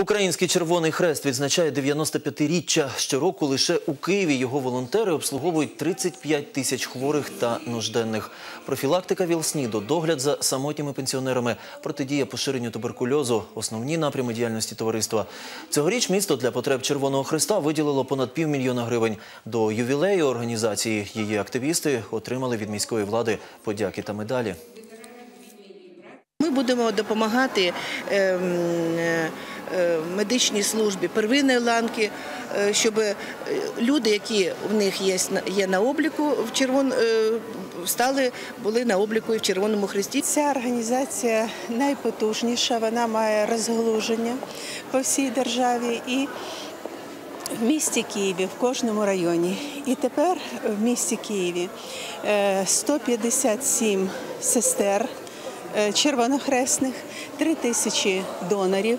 Український Червоний Хрест відзначає 95-річчя. Щороку лише у Києві його волонтери обслуговують 35 тисяч хворих та нужденних. Профілактика ВІЛ-СНІДу, догляд за самотніми пенсіонерами, протидія поширенню туберкульозу – основні напрями діяльності товариства. Цьогоріч місто для потреб Червоного Хреста виділило понад півмільйона гривень. До ювілею організації її активісти отримали від міської влади подяки та медалі. Ми будемо допомагати ем, е, е, медичній службі первинної ланки, е, щоб е, люди, які в них є, є на обліку в червон, стали були на обліку і в Червоному Хресті. Ця організація найпотужніша, вона має розгалуження по всій державі і в місті Києві, в кожному районі. І тепер в місті Києві е, 157 сестер червонохресних, 3 тисячі донорів.